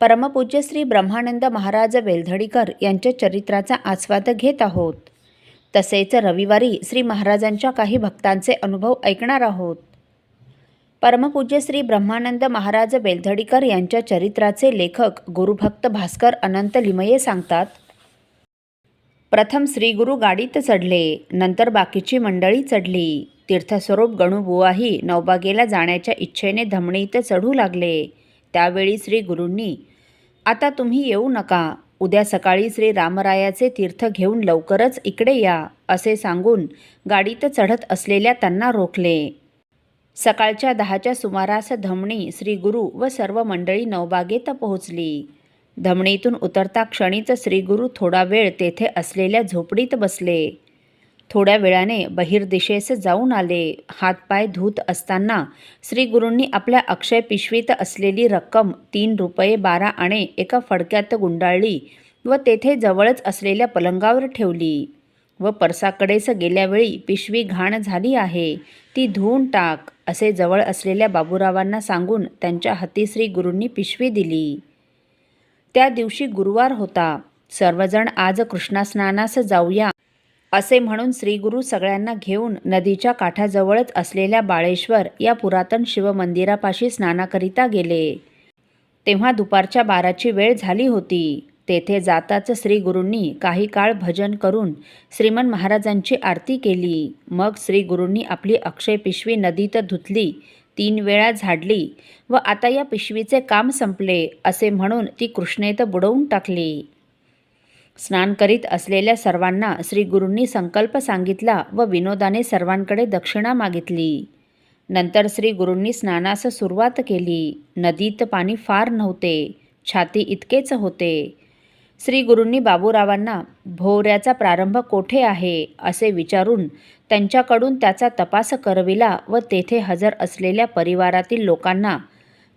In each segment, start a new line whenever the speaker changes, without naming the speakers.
परमपूज्य श्री ब्रह्मानंद महाराज वेलधडीकर यांच्या चरित्राचा आस्वाद घेत आहोत. तसेच रविवारी श्री महाराजांच्या काही भक्तांचे अनुभव ऐकणार आहोत. परमपूज्य श्री ब्रह्मानंद महाराज वेलधडीकर यांच्या चरित्राचे लेखक गुरुभक्त भास्कर अनंत लिमये सांगतात प्रथम श्रीगुरु गाडीत चढले नंतर बाकीची मंडळी चढली. तीर्थस्वरूप गणूबुवाही नवबागेला जाण्याच्या इच्छेने धमणीत चढू लागले. त्यावेळी श्री गुरूंनी आता तुम्ही येऊ नका. उद्या सकाळी श्री रामरायाचे तीर्थ घेऊन लवकरच इकडे या असे सांगून गाडीत चढत असलेल्या त्यांना रोखले. सकाळच्या दहाच्या सुमारास धमणी श्रीगुरू व सर्व मंडळी नवबागेत पोहोचली. धमणीतून उतरता क्षणीच श्रीगुरू थोडा वेळ तेथे असलेल्या झोपडीत बसले. थोड्या वेळाने बहिर्दिशेस जाऊन आले. हातपाय धूत असताना श्रीगुरूंनी आपल्या अक्षय पिशवीत असलेली रक्कम तीन रुपये बारा आणे एका फडक्यात गुंडाळली व तेथे जवळच असलेल्या पलंगावर ठेवली व परसाकडेच गेल्यावेळी पिशवी घाण झाली आहे. ती धुवून टाक असे जवळ असलेल्या बाबूरावांना सांगून त्यांच्या हाती श्री गुरूंनी पिशवी दिली. त्या दिवशी गुरुवार होता. सर्वजण आज कृष्णास्नानास जाऊया. असे म्हणून श्रीगुरू सगळ्यांना घेऊन नदीच्या काठाजवळच असलेल्या बाळेश्वर या पुरातन शिवमंदिरापाशी स्नानाकरिता गेले. तेव्हा दुपारच्या बाराची वेळ झाली होती. तेथे जाताच श्रीगुरूंनी काही काळ भजन करून श्रीमन महाराजांची आरती केली. मग श्रीगुरूंनी आपली अक्षय पिशवी नदीत धुतली तीन वेळा झाडली व आता या पिशवीचे काम संपले असे म्हणून ती कृष्णेत बुडवून टाकली. स्नान करीत असलेल्या सर्वांना श्रीगुरूंनी संकल्प सांगितला व विनोदाने सर्वांकडे दक्षिणा मागितली. नंतर श्रीगुरूंनी स्नानास सुरुवात केली. नदीत पाणी फार नव्हते. छाती इतकेच होते. श्रीगुरूंनी बाबूरावांना भोवऱ्याचा प्रारंभ कोठे आहे? असे विचारून त्यांच्याकडून त्याचा तपास करविला व तेथे हजर असलेल्या परिवारातील लोकांना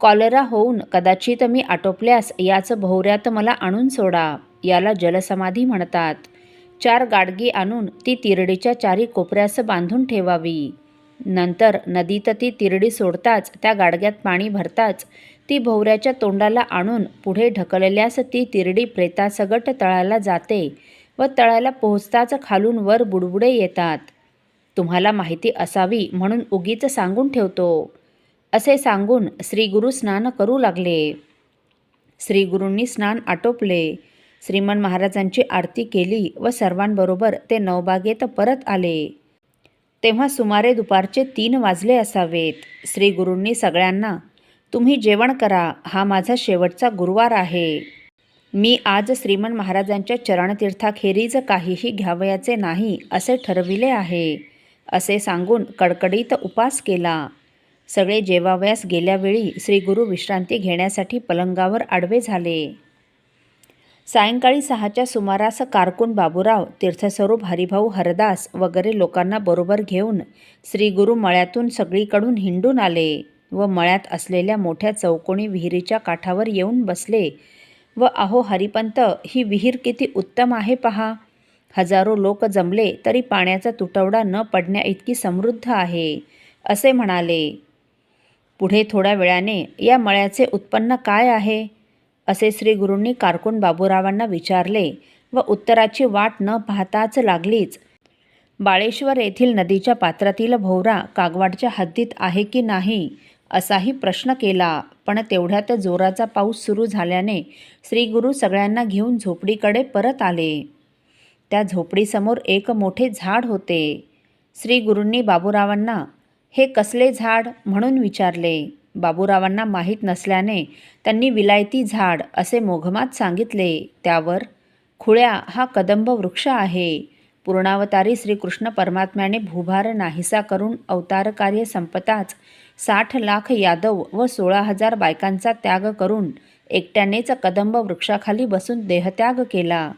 कॉलरा होऊन कदाचित मी आटोपल्यास याच भोवऱ्यात मला आणून सोडा. याला जलसमाधी म्हणतात. चार गाडगी आणून ती तिरडीच्या चारी कोपऱ्यास बांधून ठेवावी. नंतर नदीत ती तिरडी सोडताच त्या गाडग्यात पाणी भरताच ती भोवऱ्याच्या तोंडाला आणून पुढे ढकलल्यास ती तिरडी प्रेतासगट तळाला जाते व तळाला पोहोचताच खालून वर बुडबुडे येतात. तुम्हाला माहिती असावी म्हणून उगीच सांगून ठेवतो. असे सांगून श्रीगुरु स्नान करू लागले. श्रीगुरूंनी स्नान आटोपले. श्रीमान महाराजांची आरती केली व सर्वांबरोबर ते नवबागेत परत आले. तेव्हा सुमारे दुपारचे तीन वाजले असावेत. श्री गुरूंनी सगळ्यांना तुम्ही जेवण करा हा माझा शेवटचा गुरुवार आहे. मी आज श्रीमन महाराजांच्या चरणतीर्थाखेरीज काहीही घ्यावयाचे नाही असे ठरविले आहे असे सांगून कडकडीत उपास केला. सगळे जेवावयास गेल्यावेळी श्रीगुरू विश्रांती घेण्यासाठी पलंगावर आडवे झाले. सायंकाळी सहाच्या सुमारास कारकून बाबूराव तीर्थस्वरूप हरिभाऊ हरदास वगैरे लोकांना बरोबर घेऊन श्रीगुरु मळ्यातून सगळीकडून हिंडून आले व मळ्यात असलेल्या मोठ्या चौकोनी विहिरीच्या काठावर येऊन बसले व अहो हरिपंत ही विहीर किती उत्तम आहे पहा. हजारो लोक जमले तरी पाण्याचा तुटवडा न पडण्या इतकी समृद्ध आहे असे म्हणाले. पुढे थोड्या वेळाने या मळ्याचे उत्पन्न काय आहे? असे श्री गुरूंनी कारकून बाबूरावांना विचारले व उत्तराची वाट न पाहताच लागलीच. बाळेश्वर येथील नदीच्या पात्रातील भोवरा कागवाडच्या हद्दीत आहे की नाही असाही प्रश्न केला. पण तेवढ्यात जोराचा पाऊस सुरू झाल्याने श्रीगुरू सगळ्यांना घेऊन झोपडीकडे परत आले. त्या झोपडीसमोर एक मोठे झाड होते. श्रीगुरूंनी बाबूरावांना हे कसले झाड? म्हणून विचारले. बाबूरावांना माहीत नसल्याने त्यांनी विलायती झाड असे मोघमात सांगितले. त्यावर खुळ्या हा कदंब वृक्ष आहे. पूर्णावतारी श्रीकृष्ण परमात्म्याने भूभार नाहीसा करून अवतार कार्य संपताच साठ लाख यादव व सोळा हजार बायकांचा त्याग करून एकट्यानेच कदंब वृक्षाखाली बसून देहत्याग केला.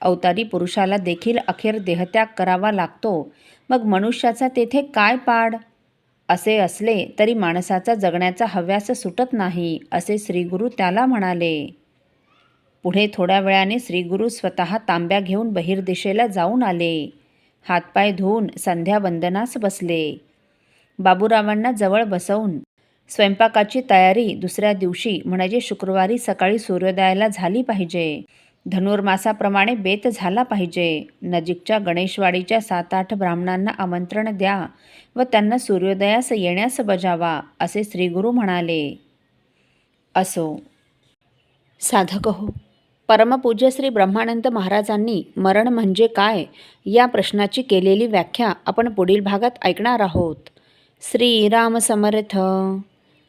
अवतारी पुरुषाला देखील अखेर देहत्याग करावा लागतो. मग मनुष्याचा तेथे काय पाड? असे असले तरी माणसाचा जगण्याचा हव्यास सुटत नाही असे श्रीगुरू त्याला म्हणाले. पुढे थोड्या वेळाने श्रीगुरू स्वतः तांब्या घेऊन बहिर्दिशेला जाऊन आले. हातपाय धुवून संध्यावंदनास बसले. बाबूरावांना जवळ बसवून स्वयंपाकाची तयारी दुसऱ्या दिवशी म्हणजे शुक्रवारी सकाळी सूर्योदयाला झाली पाहिजे. धनुर्मासाप्रमाणे बेत झाला पाहिजे. नजीकच्या गणेशवाडीच्या सात आठ ब्राह्मणांना आमंत्रण द्या व त्यांना सूर्योदयास येण्यास बजावा असे श्रीगुरू म्हणाले. असो. साधक हो परमपूज्य श्री ब्रह्मानंद महाराजांनी मरण म्हणजे काय या प्रश्नाची केलेली व्याख्या आपण पुढील भागात ऐकणार आहोत. श्रीराम समर्थ.